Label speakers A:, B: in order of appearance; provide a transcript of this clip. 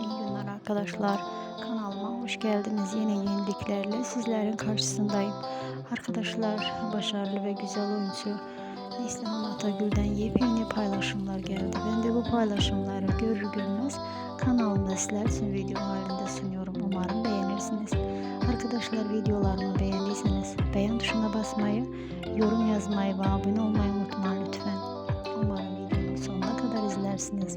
A: İyi günler arkadaşlar. Kanalıma hoş geldiniz. Yeni yeniliklerle sizlerin karşısındayım. Arkadaşlar başarılı ve güzel oyuncu Neslihan Atagül'den yepyeni paylaşımlar geldi. Ben de bu paylaşımları görür görmez kanalımda sizler için video halinde sunuyorum. Umarım beğenirsiniz. Arkadaşlar videolarımı beğendiyseniz beğen tuşuna basmayı, yorum yazmayı ve abone olmayı unutmayın lütfen. Umarım videonun sonuna kadar izlersiniz.